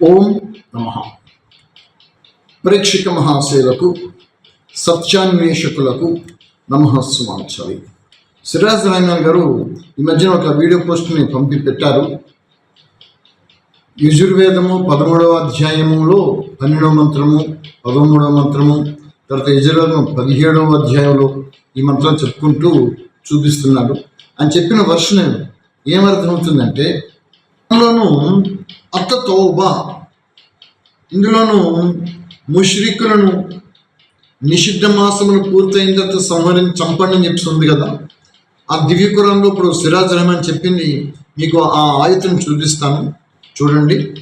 ఓం నమ. ప్రేక్షక మహాశయులకు సత్యాన్వేషకులకు నమఃస్వాంచాలి సిరాజ్ రంగన్ గారు ఈ మధ్యన ఒక వీడియో పోస్ట్ని పంపి పెట్టారు. యజుర్వేదము పదమూడవ అధ్యాయములో పన్నెండవ మంత్రము పదమూడవ మంత్రము తర్వాత యజుర్వేదం పదిహేడవ అధ్యాయంలో ఈ మంత్రం చెప్పుకుంటూ చూపిస్తున్నాడు. అని చెప్పిన వర్షం ఏమర్థమవుతుందంటే అందులోనూ అత్త తోబా. ఇందులోనూ ముష్రికులను నిషిద్ధ మాసములు పూర్తయిన తర్వాత సంహరించి చంపండి అని చెప్తుంది కదా. ఆ దివ్యకురంలో ఇప్పుడు సిరాజ్ రహమాన్ చెప్పింది మీకు ఆ ఆయుధం చూపిస్తాను. చూడండి.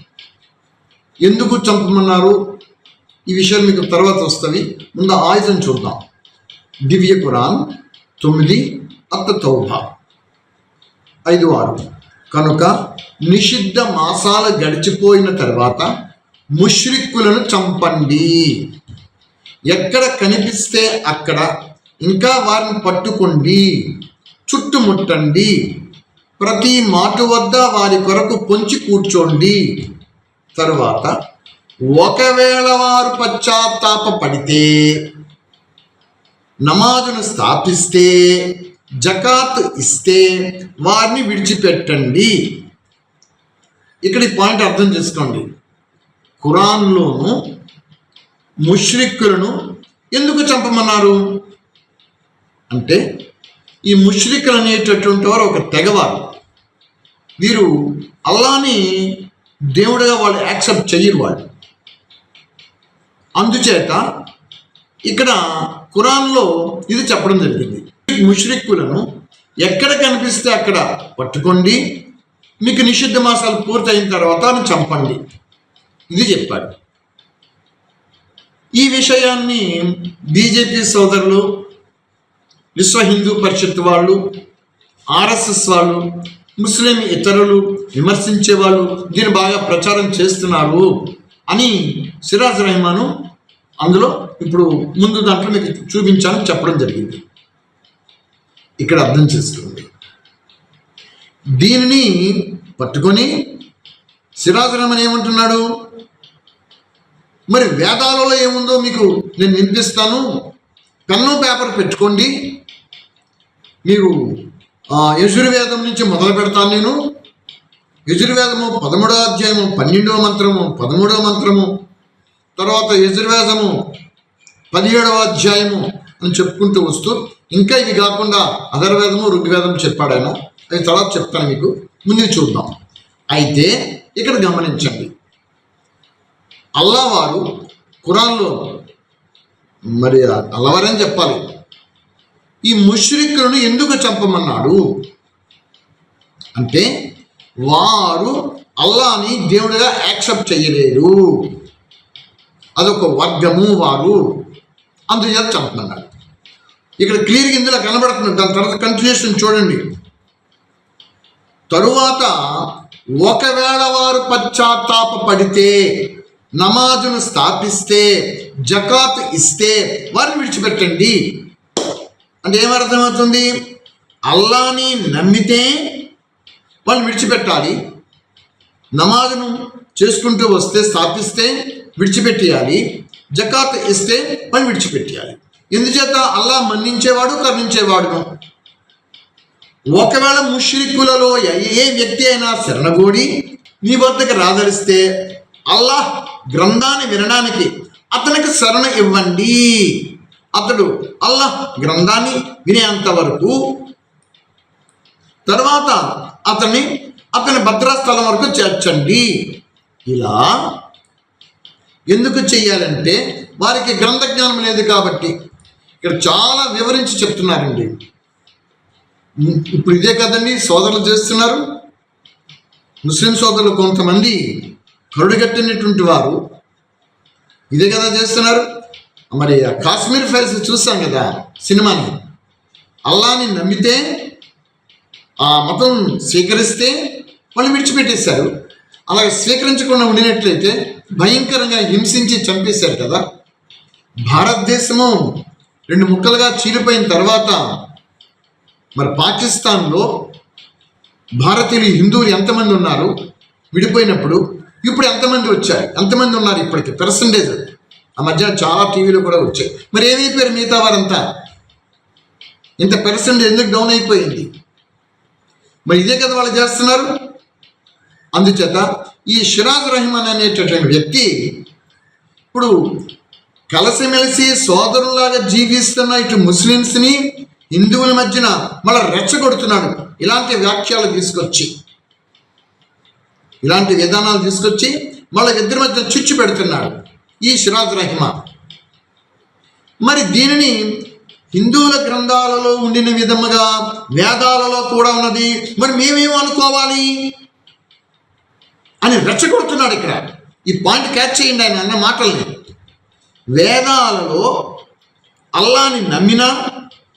ఎందుకు చంపమన్నారు? ఈ విషయాలు మీకు తర్వాత వస్తుంది ముందు ఆయుధం చూద్దాం. దివ్య కురాన్ తొమ్మిది అత్త తౌభ ఐదు ఆరు. కనుక నిషిద్ధ మాసాలు గడిచిపోయిన తర్వాత ముష్రిక్కులను చంపండి. ఎక్కడ కనిపిస్తే అక్కడ ఇంకా వారిని పట్టుకోండి. చుట్టుముట్టండి. ప్రతి మాటు వద్ద వారి కొరకు పొంచి కూర్చోండి. తరువాత ఒకవేళ వారు పశ్చాత్తాప పడితే నమాజును స్థాపిస్తే జకాత్ ఇస్తే వారిని విడిచిపెట్టండి. ఇక్కడ ఈ పాయింట్ అర్థం చేసుకోండి. ఖురాన్లోను ముష్రిక్కులను ఎందుకు చంపమన్నారు? అంటే ఈ ముష్రికులు అనేటటువంటి వారు ఒక తెగవారు. వీరు అల్లాని దేవుడిగా వాళ్ళు యాక్సెప్ట్ చేయరు వాళ్ళు. అందుచేత ఇక్కడ ఖురాన్లో ఇది చెప్పడం జరిగింది. ముష్రిక్కులను ఎక్కడ కనిపిస్తే అక్కడ పట్టుకోండి. మీకు నిషిద్ధ మాసాలు పూర్తయిన తర్వాత చంపండి. ఇది చెప్పాడు ఈ విషయాన్ని బీజేపీ సోదరులు విశ్వ హిందూ పరిషత్ వాళ్ళు ఆర్ఎస్ఎస్ వాళ్ళు ముస్లిం ఇతరులు విమర్శించే వాళ్ళు దీన్ని బాగా ప్రచారం చేస్తున్నారు అని సిరాజ్ రెహమాను అందులో ఇప్పుడు ముందు దాంట్లో మీకు చూపించాలని చెప్పడం జరిగింది. ఇక్కడ అర్థం చేసుకోండి. దీనిని పట్టుకొని శిరాజనమని ఏమంటున్నాడు? మరి వేదాలలో ఏముందో మీకు నేను వినిపిస్తాను. పెన్ను పేపర్ పెట్టుకోండి. మీరు ఆ, యజుర్వేదం నుంచి మొదలు పెడతాను నేను. యజుర్వేదము పదమూడవ అధ్యాయము పన్నెండవ మంత్రము పదమూడవ మంత్రము తర్వాత యజుర్వేదము పదిహేడవ అధ్యాయము అని చెప్పుకుంటూ వస్తూ ఇంకా ఇవి కాకుండా అధర్వేదము ఋగ్వేదం చెప్పాడు ఆయన అది తర్వాత చెప్తాను మీకు. ముందు చూద్దాం. అయితే ఇక్కడ గమనించండి. అల్లావారు ఖురాన్లో మరి అల్లవారని చెప్పాలి? ఈ ముష్రిక్లను ఎందుకు చంపమన్నాడు? అంటే వారు అల్లాని దేవుడిగా యాక్సెప్ట్ చేయలేరు. అదొక వర్గము వారు. అందుచేత చంపమన్నాడు ఇక్కడ క్లియర్గా ఇందులో కనబడుతుంది. దాని తర్వాత కంటిన్యూషన్ చూడండి. తరువాత ఒకవేళ వారు పశ్చాత్తాప పడితే నమాజును స్థాపిస్తే జకాత్ ఇస్తే వారిని విడిచిపెట్టండి. అంటే ఏమర్థమవుతుంది అల్లాని నమ్మితే వాళ్ళు విడిచిపెట్టాలి. నమాజును చేసుకుంటూ వస్తే స్థాపిస్తే విడిచిపెట్టేయాలి. జకాత్ ఇస్తే వాళ్ళు విడిచిపెట్టేయాలి. ఎందుచేత అల్లా మన్నించేవాడు కరుణించేవాడును ఒకవేళ ముష్రికులలో ఏ వ్యక్తి అయినా శరణగోడి నీ వద్దకు రాదరిస్తే అల్లాహ్ గ్రంథాన్ని వినడానికి అతనికి శరణ ఇవ్వండి. అతడు అల్లాహ్ గ్రంథాన్ని వినేంత వరకు తర్వాత అతన్ని అతని భద్రాస్థలం వరకు చేర్చండి. ఇలా ఎందుకు చెయ్యాలంటే వారికి గ్రంథ జ్ఞానం లేదు కాబట్టి. ఇక్కడ చాలా వివరించి చెప్తున్నారండి. ఇప్పుడు ఇదే కదండి సోదరులు చేస్తున్నారు. ముస్లిం సోదరులు కొంతమంది కరుడుగట్టినటువంటి వారు ఇదే కదా చేస్తున్నారు. మరి కాశ్మీర్ ఫైల్స్ చూస్తాం కదా సినిమాని. అల్లాని నమ్మితే ఆ మతం స్వీకరిస్తే వాళ్ళు విడిచిపెట్టేశారు. అలాగే స్వీకరించకుండా ఉండినట్లయితే భయంకరంగా హింసించి చంపేశారు కదా. భారతదేశము రెండు ముక్కలుగా చీలిపోయిన తర్వాత మరి పాకిస్తాన్లో భారతీయులు హిందువులు ఎంతమంది ఉన్నారు? విడిపోయినప్పుడు ఇప్పుడు ఎంతమంది వచ్చారు? ఎంతమంది ఉన్నారు ఇప్పటికి? పర్సంటేజ్ ఆ మధ్య చాలా టీవీలో కూడా వచ్చాయి. మరి ఏమైపోయారు మిగతా వారంతా? ఇంత పర్సెంటేజ్ ఎందుకు డౌన్ అయిపోయింది? మరి ఇదే కదా వాళ్ళు చేస్తున్నారు? అందుచేత ఈ షిరాజ్ రహమాన్ అనేటటువంటి వ్యక్తి ఇప్పుడు కలిసిమెలిసి సోదరులాగా జీవిస్తున్న ఇటు ముస్లిమ్స్ని హిందువుల మధ్యన మళ్ళీ రెచ్చగొడుతున్నాడు. ఇలాంటి వ్యాఖ్యలు తీసుకొచ్చి ఇలాంటి విధానాలు తీసుకొచ్చి మళ్ళీ ఇద్దరి మధ్య చిచ్చు పెడుతున్నాడు ఈ సిరాజ్ రహమాన్. మరి దీనిని హిందువుల గ్రంథాలలో ఉండిన విధముగా వేదాలలో కూడా ఉన్నది. మరి మేమేం అనుకోవాలి అని రెచ్చగొడుతున్నాడు ఇక్కడ. ఈ పాయింట్ క్యాచ్ చేయండి ఆయన అన్న మాటల్ని. వేదాలలో అల్లాని నమ్మినా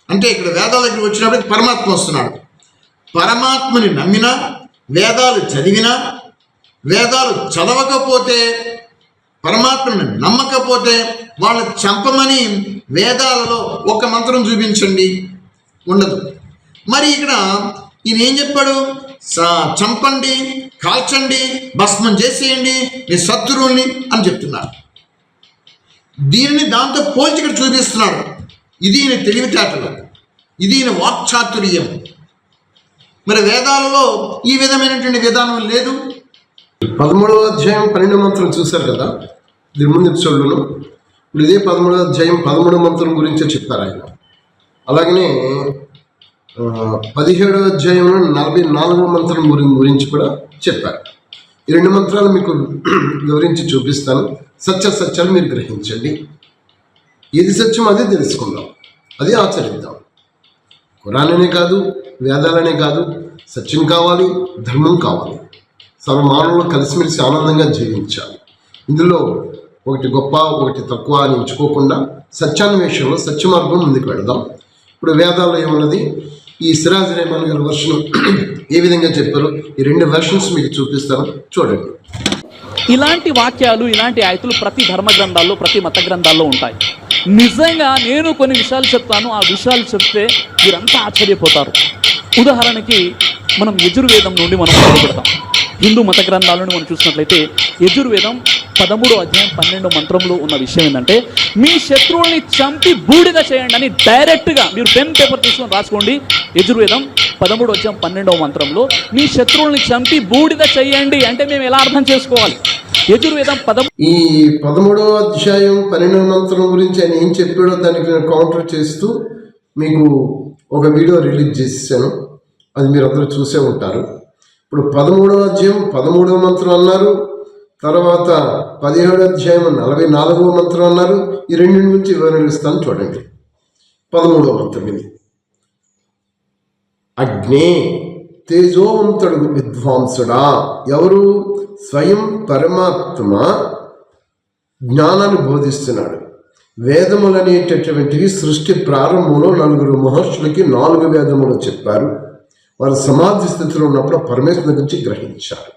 అంటే ఇక్కడ వేదాల దగ్గర వచ్చినప్పుడు పరమాత్మ వస్తున్నాడు. పరమాత్మని నమ్మినా వేదాలు చదివినా వేదాలు చదవకపోతే పరమాత్మని నమ్మకపోతే వాళ్ళని చంపమని వేదాలలో ఒక మంత్రం చూపించండి. ఉండదు. మరి ఇక్కడ ఈయన ఏం చెప్పాడు? చంపండి కాల్చండి భస్మం చేసేయండి మీ శత్రువుల్ని అని చెప్తున్నారు. దీనిని దాంతో పోల్చి ఇక్కడ చూపిస్తున్నాడు. ఇది ఈయన తెలివితేటలు. ఇది ఈయన వాక్చాతుర్యం. మరి వేదాలలో ఈ విధమైనటువంటి విధానం లేదు? పదమూడవ అధ్యాయం పన్నెండు మంత్రం చూశారు కదా? దీని ముందు ఎపిసోడ్లోను. ఇప్పుడు ఇదే పదమూడవ అధ్యాయం పదమూడవ మంత్రం గురించే చెప్తారు ఆయన. అలాగనే ఆ, పదిహేడవ అధ్యాయంలో నలభై నాలుగవ మంత్రం గురించి గురించి కూడా చెప్పారు. ఈ రెండు మంత్రాలు మీకు వివరించి చూపిస్తాను. సత్య సత్యాలు మీరు గ్రహించండి. ఏది సత్యం అదే తెలుసుకుందాం. అది ఆచరిద్దాం. కురాలనే కాదు వేదాలనే కాదు సత్యం కావాలి ధర్మం కావాలి. సర్వమానవులు కలిసిమెలిసి ఆనందంగా జీవించాలి. ఇందులో ఒకటి గొప్ప ఒకటి తక్కువ అని ఎంచుకోకుండా సత్యాన్వేషణలో సత్య మార్గం ముందుకు వెళదాం. ఇప్పుడు వేదాల్లో ఏమున్నది? ఈ సిరాజ్ రేమాన్ గారి వర్షన్ ఏ విధంగా చెప్పారో ఈ రెండు వెర్షన్స్ మీకు చూపిస్తాను. చూడండి. ఇలాంటి వాక్యాలు ఇలాంటి ఆయతులు ప్రతి ధర్మ గ్రంథాల్లో ప్రతి మత గ్రంథాల్లో ఉంటాయి. నిజంగా నేను కొన్ని విషయాలు చెప్తాను. ఆ విషయాలు చెప్తే మీరంతా ఆశ్చర్యపోతారు. ఉదాహరణకి మనం యజుర్వేదం నుండి మనం మొదలు హిందూ మత గ్రంథాల నుండి మనం చూసినట్లయితే యజుర్వేదం పదమూడో అధ్యాయం పన్నెండో మంత్రంలో ఉన్న విషయం ఏంటంటే మీ శత్రువుల్ని చంపి బూడిద చేయండి అని డైరెక్ట్గా మీరు పెన్ పేపర్ తీసుకొని రాసుకోండి. యజుర్వేదం పదమూడో అధ్యాయం పన్నెండవ మంత్రంలో మీ శత్రువుల్ని చంపి బూడిద చేయండి అంటే మేము ఎలా అర్థం చేసుకోవాలి? యజుర్వేదం పదమూడు ఈ పదమూడవ అధ్యాయం పన్నెండవ మంత్రం గురించి ఆయన ఏం చెప్పాడో దానికి నేను కౌంటర్ చేస్తూ మీకు ఒక వీడియో రిలీజ్ చేశాను. అది మీరు అందరూ చూసే ఉంటారు. ఇప్పుడు పదమూడవ అధ్యాయం పదమూడవ మంత్రం అన్నారు. తర్వాత పదిహేడు అధ్యాయం నలభై నాలుగవ మంత్రం అన్నారు. ఈ రెండు నుంచి వివరణిస్తాను చూడండి. పదమూడవ మంత్రం ఇది. అగ్నే తేజోవంతుడు విద్వాంసుడా. ఎవరు? స్వయం పరమాత్మ జ్ఞానాన్ని బోధిస్తున్నాడు. వేదములు అనేటటువంటివి సృష్టి ప్రారంభంలో నలుగురు మహర్షులకి నాలుగు వేదములు చెప్పారు. వారు సమాధి స్థితిలో ఉన్నప్పుడు పరమేశ్వరుని గురించి గ్రహించారు.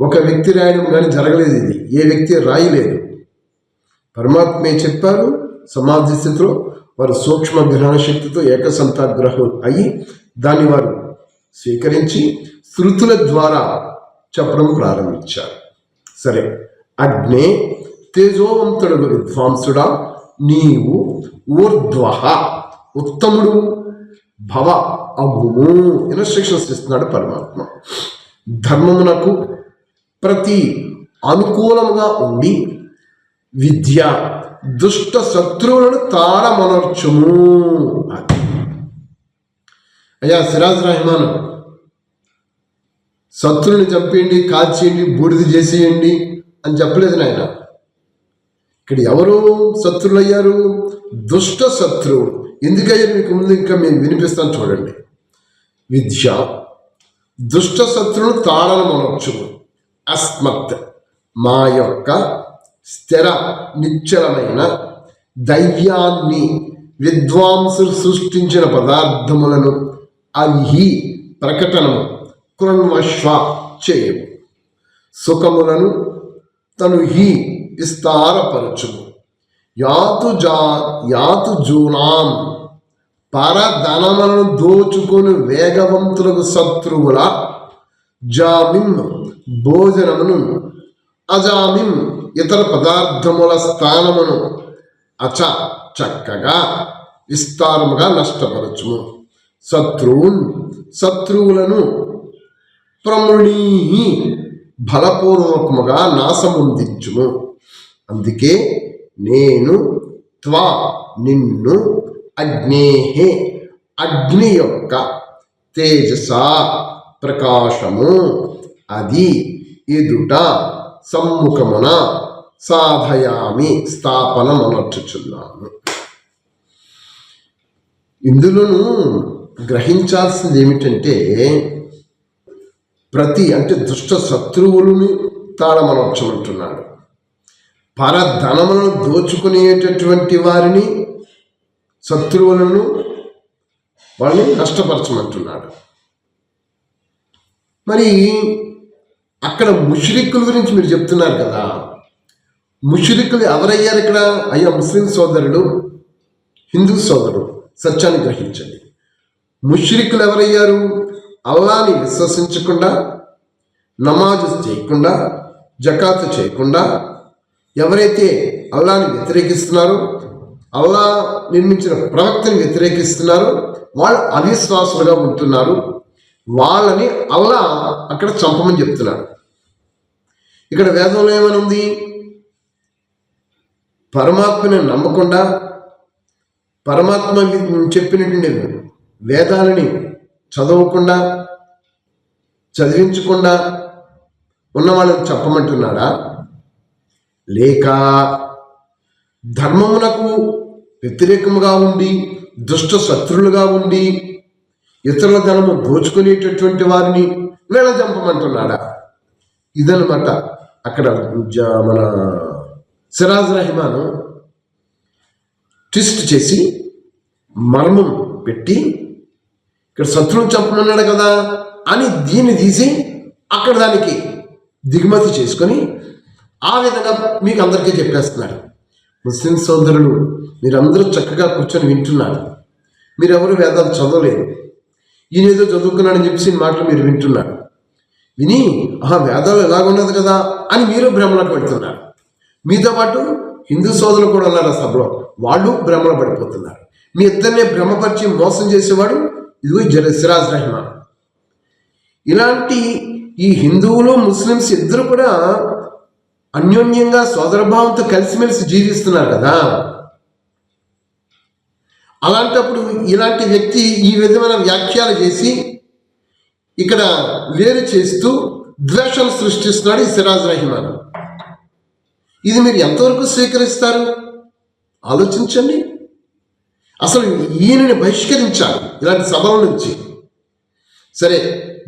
ఒక వ్యక్తి రాయడం కానీ జరగలేదు ఇది. ఏ వ్యక్తి రాయలేదు. పరమాత్మే చెప్పారు సమాధి స్థితిలో వారు సూక్ష్మ గ్రహణ శక్తితో ఏకసంతాగ్రహం అయి దాన్ని వారు స్వీకరించి శృతుల ద్వారా చెప్పడం ప్రారంభించారు. సరే అగ్నే తేజోవంతుడు విద్వాంసుడా నీవు ఊర్ధ్వ ఉత్తముడు భవ అగుము ఇన్స్ట్రక్షన్స్ ఇస్తున్నాడు పరమాత్మ. ధర్మమునకు ప్రతి అనుకూలముగా ఉండి విద్య దుష్ట శత్రువులను తారమనర్చుము అది అయ్యా సిరాజ్ రహమాన్ శత్రువుని చంపేయండి కాల్చేయండి బూడిద చేసేయండి అని చెప్పలేదు నాయన. ఇక్కడ ఎవరు శత్రువులు అయ్యారు దుష్ట శత్రువులు. ఎందుకయ్యారు? మీకు ముందు ఇంకా మేము వినిపిస్తాను చూడండి. విద్య దుష్ట శత్రువులు తాళలు మనర్చుము అస్మత్ మా యొక్క స్థిర నిశ్చలమైన దైవ్యాన్ని విద్వాంసులు సృష్టించిన పదార్థములను అవి ప్రకటనము కృణ్వశ్వ చేయవు సుఖములను తను హి విస్తారపరచును యాతు జా యాతు జూనాం పరధనములను దోచుకొని వేగవంతులకు శత్రువుల జామిన్ భోజనమును అజామిం ఇతర పదార్థముల స్థానమును అచ చక్కగా విస్తారముగా నష్టపరచుము. శత్రువున్ శత్రువులను ప్రమృణీ బలపూర్వకముగా నాశముందించుము. అందుకే నేను త్వా నిన్ను అగ్నేహే అగ్ని యొక్క తేజస ప్రకాశము. అది ఎదుట సమ్ముఖమున సాధయామి స్థాపనమనర్చుచున్నాను. ఇందులోనూ గ్రహించాల్సింది ఏమిటంటే ప్రతి అంటే దుష్ట శత్రువులను తాళమనర్చమంటున్నాడు. పరధనములను దోచుకునేటటువంటి వారిని శత్రువులను వాళ్ళని నష్టపరచమంటున్నాడు. మరి అక్కడ ముషరిక్కుల గురించి మీరు చెప్తున్నారు కదా. ముషరిక్కులు ఎవరయ్యారు ఇక్కడ? అయ్యా ముస్లిం సోదరుడు హిందూ సోదరుడు సత్యాన్ని గ్రహించండి. ముషరిక్కులు ఎవరయ్యారు? అల్లాని విశ్వసించకుండా నమాజు చేయకుండా జకాతు చేయకుండా ఎవరైతే అల్లాని వ్యతిరేకిస్తున్నారో అల్లా నిర్మించిన ప్రవక్తని వ్యతిరేకిస్తున్నారో వాళ్ళు అవిశ్వాసులుగా ఉంటున్నారు. వాళ్ళని అల్లా అక్కడ చంపమని చెప్తున్నాడు. ఇక్కడ వేదంలో ఏమని ఉంది పరమాత్మని నమ్మకుండా పరమాత్మ చెప్పినటువంటి వేదాలని చదవకుండా చదివించకుండా ఉన్న వాళ్ళని చెప్పమంటున్నాడా లేక ధర్మమునకు వ్యతిరేకముగా ఉండి దుష్ట శత్రులుగా ఉండి ఇతరుల ధనము దోచుకునేటటువంటి వారిని వీళ్ళ చంపమంటున్నాడా ఇదనమాట అక్కడ మన సిరాజ్ రహమాన్ ట్విస్ట్ చేసి మర్మం పెట్టి ఇక్కడ శత్రువుని చంపమన్నాడు కదా అని దీన్ని తీసి అక్కడ దానికి దిగుమతి చేసుకొని ఆ విధంగా మీకు అందరికీ చెప్పేస్తున్నాడు. ముస్లిం సోదరులు మీరందరూ చక్కగా కూర్చొని వింటున్నారు. మీరెవరు వేదాలు చదవలేదు. ఈయన ఏదో చదువుకున్నాడని చెప్పేసి మాటలు మీరు వింటున్నారు. విని ఆహా వేదాలు ఎలాగున్నది కదా? అని మీరు భ్రమలకు పెడుతున్నారు. మీతో పాటు హిందూ సోదరులు కూడా ఉన్నారు ఆ సభలో. వాళ్ళు భ్రమలో పడిపోతున్నారు. మీ ఇద్దరినే భ్రమపరిచి మోసం చేసేవాడు ఇదిగో జర సిరాజ్ రెహమాన్. ఇలాంటి ఈ హిందువులు ముస్లిమ్స్ ఇద్దరు కూడా అన్యోన్యంగా సోదరభావంతో కలిసిమెలిసి జీవిస్తున్నారు కదా. అలాంటప్పుడు ఇలాంటి వ్యక్తి ఈ విధమైన వ్యాఖ్యలు చేసి ఇక్కడ వేరు చేస్తూ ద్వేషాలు సృష్టిస్తున్నాడు ఈ సిరాజ్ రహిమాన్. ఇది మీరు ఎంతవరకు స్వీకరిస్తారు? ఆలోచించండి. అసలు ఈయనని బహిష్కరించాలి ఇలాంటి సభల నుంచి. సరే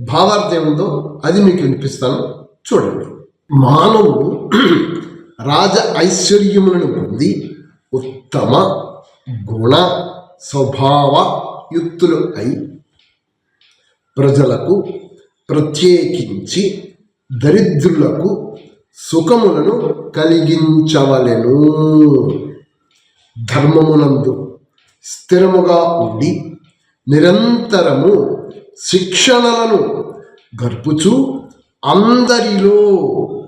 భావార్థం ఏముందో అది మీకు వినిపిస్తాను. చూడండి. మానవుడు రాజ ఐశ్వర్యములను పొంది ఉత్తమ గుణ స్వభావయుక్తులు అయి ప్రజలకు ప్రత్యేకించి దరిద్రులకు సుఖములను కలిగించవలెను. ధర్మమునందు స్థిరముగా ఉండి నిరంతరము శిక్షణలను గర్పుచు అందరిలో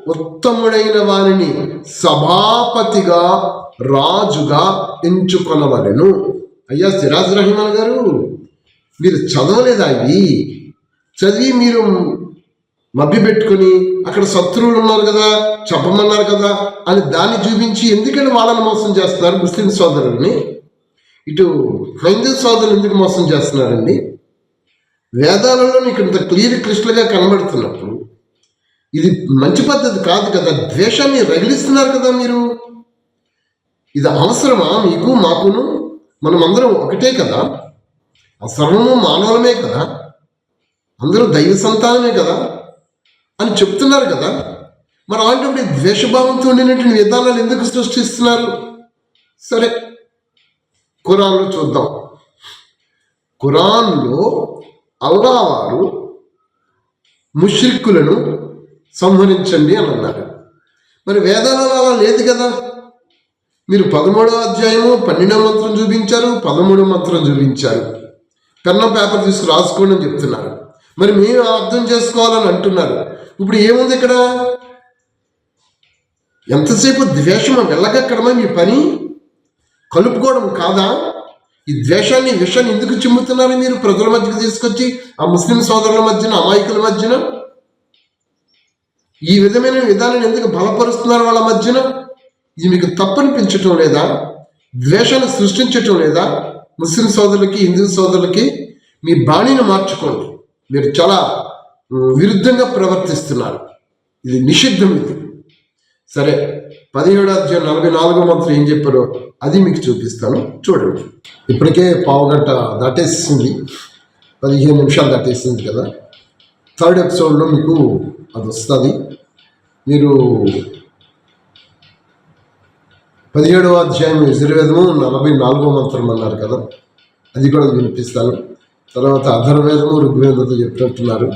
ఉత్తముడైన వారిని సభాపతిగా రాజుగా ఎంచుకొనవలెను. అయ్యా సిరాజ్ రహమాన్ గారు మీరు చదవలేదా అవి చదివి మీరు మభ్య పెట్టుకొని అక్కడ శత్రువులు ఉన్నారు కదా చెప్పమన్నారు కదా అని దాన్ని చూపించి ఎందుకని వాళ్ళని మోసం చేస్తున్నారు ముస్లిం సోదరుల్ని? ఇటు హైందూ సోదరులు ఎందుకు మోసం చేస్తున్నారండి? వేదాలలో నీకు ఇంత క్లియర్ క్రిస్టల్గా కనబడుతున్నప్పుడు ఇది మంచి పద్ధతి కాదు కదా ద్వేషాన్ని రగిలిస్తున్నారు కదా మీరు? ఇది అవసరమా మీకు మాకును? మనం అందరం ఒకటే కదా? ఆ సర్వము మానవులమే కదా? అందరూ దైవ సంతానమే కదా? అని చెప్తున్నారు కదా? మరి అలాంటప్పుడు ద్వేషభావంతో ఉండినటువంటి విధానాలు ఎందుకు సృష్టిస్తున్నారు? సరే ఖురాన్లో చూద్దాం. ఖురాన్లో అల్లా వారు ముష్రిక్కులను సంహరించండి అని అన్నారు. మరి వేదాలలో అలా లేదు కదా? మీరు పదమూడవ అధ్యాయము పన్నెండవ మంత్రం చూపించారు పదమూడవ మంత్రం చూపించారు. పెన్న పేపర్ తీసుకు రాసుకోండి అని చెప్తున్నారు. మరి మేము అర్థం చేసుకోవాలని అంటున్నారు. ఇప్పుడు ఏముంది ఇక్కడ? ఎంతసేపు ద్వేషం వెళ్ళగక్కడమా మీ పని? కలుపుకోవడం కాదా? ఈ ద్వేషాన్ని విషయాన్ని ఎందుకు చిమ్ముతున్నారు మీరు ప్రజల మధ్యకి తీసుకొచ్చి ఆ ముస్లిం సోదరుల మధ్యన అమాయకుల మధ్యన? ఈ విధమైన విధానాన్ని ఎందుకు బలపరుస్తున్నారు వాళ్ళ మధ్యన? ఇది మీకు తప్పనిపించటం లేదా? ద్వేషాలు సృష్టించటం లేదా? ముస్లిం సోదరులకి హిందూ సోదరులకి మీ బాణిని మార్చుకోండి. మీరు చాలా విరుద్ధంగా ప్రవర్తిస్తున్నారు. ఇది నిషిద్ధం ఇది. సరే పదిహేడు అధ్యాయం నలభై నాలుగో మంత్రం ఏం చెప్పారో అది మీకు చూపిస్తాను. చూడండి. ఇప్పటికే పావుగంట దాటేసింది. పదిహేను నిమిషాలు దాటేసింది కదా. థర్డ్ ఎపిసోడ్లో మీకు అది వస్తుంది. మీరు పదిహేడవ అధ్యాయం యజుర్వేదము నలభై నాలుగో మంత్రం అన్నారు కదా. అది కూడా వినిపిస్తాను. తర్వాత అధర్వేదము ఋగ్వేదంతో చెప్పినట్టున్నారు.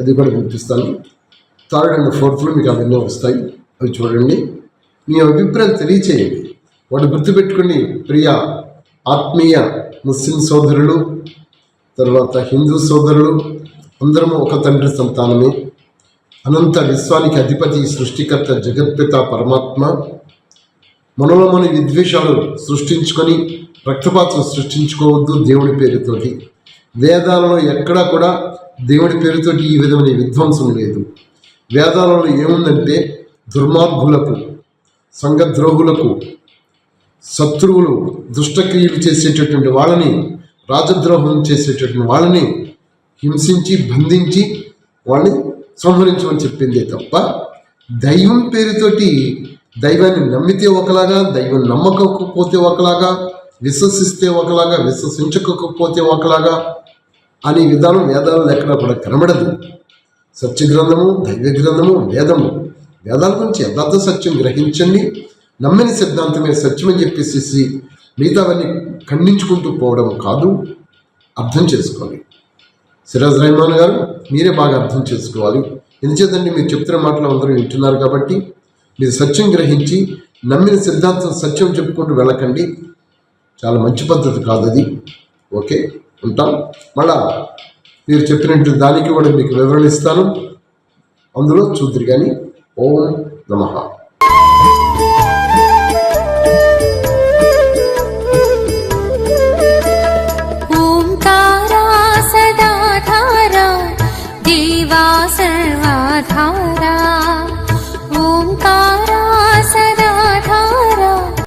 అది కూడా వినిపిస్తాను. థర్డ్ అండ్ ఫోర్త్లో మీకు అవన్నీ వస్తాయి. అవి చూడండి. మీ అభిప్రాయం తెలియచేయండి. వాటి గుర్తుపెట్టుకుని ప్రియ ఆత్మీయ ముస్లిం సోదరులు తర్వాత హిందూ సోదరులు అందరము ఒక తండ్రి సంతానమే. అనంత విశ్వానికి అధిపతి సృష్టికర్త జగత్పిత పరమాత్మ మనలో మన విద్వేషాలు సృష్టించుకొని రక్తపాతం సృష్టించుకోవద్దు దేవుడి పేరుతోటి. వేదాలలో ఎక్కడా కూడా దేవుడి పేరుతోటి ఈ విధమైన విధ్వంసం లేదు. వేదాలలో ఏముందంటే దుర్మార్గులకు సంఘద్రోహులకు శత్రువులు దుష్టక్రియలు చేసేటటువంటి వాళ్ళని రాజద్రోహం చేసేటటువంటి వాళ్ళని హింసించి బంధించి వాళ్ళని సంహరించమని చెప్పిందే తప్ప దైవం పేరుతోటి దైవాన్ని నమ్మితే ఒకలాగా దైవం నమ్మకపోతే ఒకలాగా విశ్వసిస్తే ఒకలాగా విశ్వసించకపోతే ఒకలాగా అనే విధానం వేదాలు ఎక్కడ కూడా కనబడదు. సత్య గ్రంథము దైవ గ్రంథము వేదము. వేదాల గురించి యథార్థ సత్యం గ్రహించండి. నమ్మిన సిద్ధాంతమే సత్యమని చెప్పేసి మిగతావన్నీ ఖండించుకుంటూ పోవడం కాదు. అర్థం చేసుకోవాలి సిరాజ్ రెహమాన్ గారు మీరే బాగా అర్థం చేసుకోవాలి. ఎందుచేతండి మీరు చెప్తున్న మాటలు అందరూ వింటున్నారు కాబట్టి మీరు సత్యం గ్రహించి నమ్మిన సిద్ధాంతం సత్యం చెప్పుకుంటూ వెళ్ళకండి. చాలా మంచి పద్ధతి కాదు అది. ఓకే? ఉంటాం. మళ్ళా మీరు చెప్పినట్టు దానికి కూడా మీకు వివరణ ఇస్తాను. అందులో చూద్దరు కానీ. ఓం నమః.